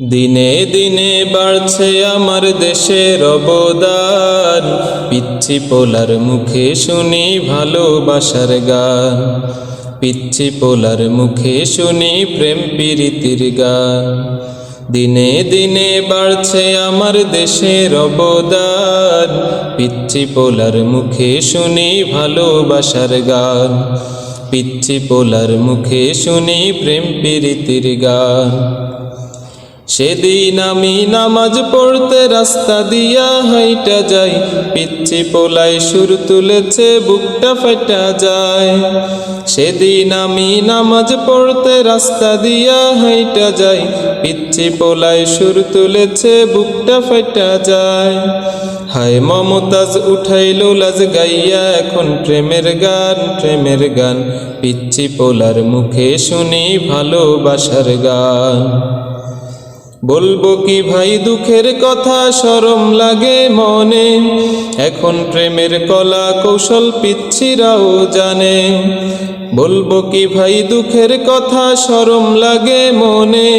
দিনে দিনে বাড়ছে আমার দেশের অবদান। পিচ্ছি পোলার মুখে শুনি ভালোবাসার গান। পিচ্ছি পোলার মুখে শুনি প্রেম প্রীতির গান। দিনে দিনে বাড়ছে আমার দেশের অবদান। পিচ্ছি পোলার মুখে শুনি ভালোবাসার গান। পিচ্ছি পোলার মুখে শুনি প্রেম প্রীতির গান। সেদিন আমি নামাজ পড়তে রাস্তা দিয়া হাইটা যাই, পিচ্ছি পোলাই সুর তুলেছে, বুকটা ফেটা যায়। সেদিন আমি নামাজ পড়তে রাস্তা দিয়া হাইটা যাই, পিচ্ছি পোলাই সুর তুলেছে, বুকটা ফেটা যায়। হায় মমতাজ উঠাইল লাজ গাইয়া, এখন প্রেমের গান প্রেমের গান। পিচ্ছি পোলার মুখে শুনি ভালোবাসার গান। বলব কি ভাই দুঃখের কথা? সরম লাগে মনে। এখন প্রেমের কলা কৌশল পিচ্ছিরাও জানে। বলব কি ভাই দুঃখের কথা? সরম লাগে মনে।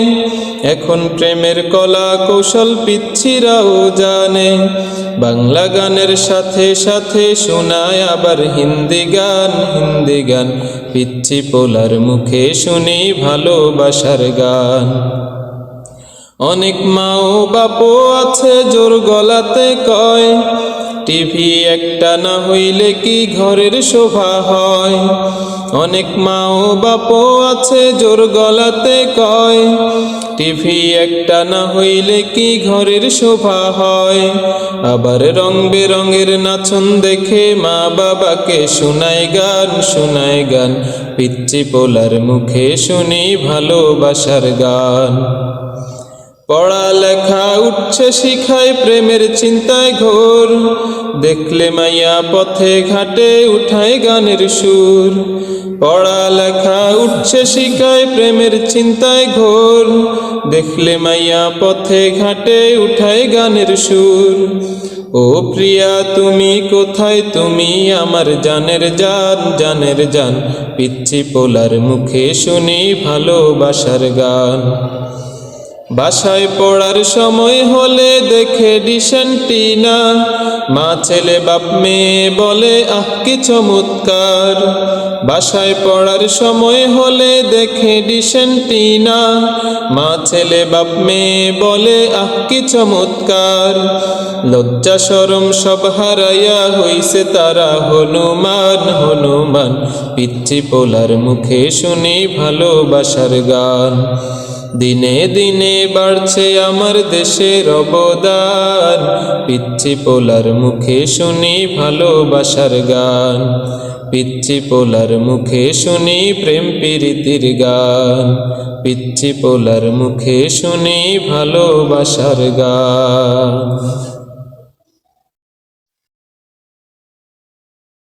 এখন প্রেমের কলা কৌশল পিচ্ছিরাও জানে। বাংলা গানের সাথে সাথে শোনায় আবার হিন্দি গান হিন্দি গান। পিচ্ছি পোলার মুখে শুনি ভালোবাসার গান। অনেক মা ও বাপও আছে জোর গলাতে কয়, টিভি একটা না হইলে কি ঘরের শোভা হয়? অনেক মা ও বাপও আছে জোর গলাতে কয়, টিভি একটা না হইলে কি ঘরের শোভা হয়? আবার রং বেরঙের নাচন দেখে মা বাবাকে শোনায় গান শোনায় গান পিচ্ছি পোলার মুখে শুনি ভালোবাসার গান। উঠছে শিখায় প্রেমের চিন্তায় ঘোর। দেখলে মাইয়া পথে ঘাটে উঠায় গানের সুর। পড়ালেখা উঠছে শিখায় প্রেমের চিন্তায় ঘোর। দেখলে মাইয়া পথে ঘাটে উঠায় গানের সুর। ও প্রিয়া, তুমি কোথায়? তুমি আমার জানের জান জানের জান। পিচ্ছি পোলার মুখে শুনি ভালোবাসার গান। বাসায় পড়ার সময় হলে দেখে ডিসেন্টিনা মা ছেলে, বাপ মেয়ে বলে, আহ, কি চমৎকার। বাসায় পড়ার সময় হলে দেখে ডিসেন্টিনা মা ছেলে, বাপ মেয়ে বলে, আহ, কি চমৎকার। লজ্জা সরম সব হারাইয়া হইছে তারা হনুমান হনুমান। পিচ্ছি পোলার মুখে শুনি ভালোবাসার গান। দিনে দিনে বাড়ছে আমার দেশের অবদান। পিচ্ছি পোলার মুখে শুনি ভালোবাসার গান। পিচ্ছি পোলার মুখে শুনি প্রেম প্রীতির গান। পিচ্ছি পোলার মুখে শুনি ভালোবাসার গান।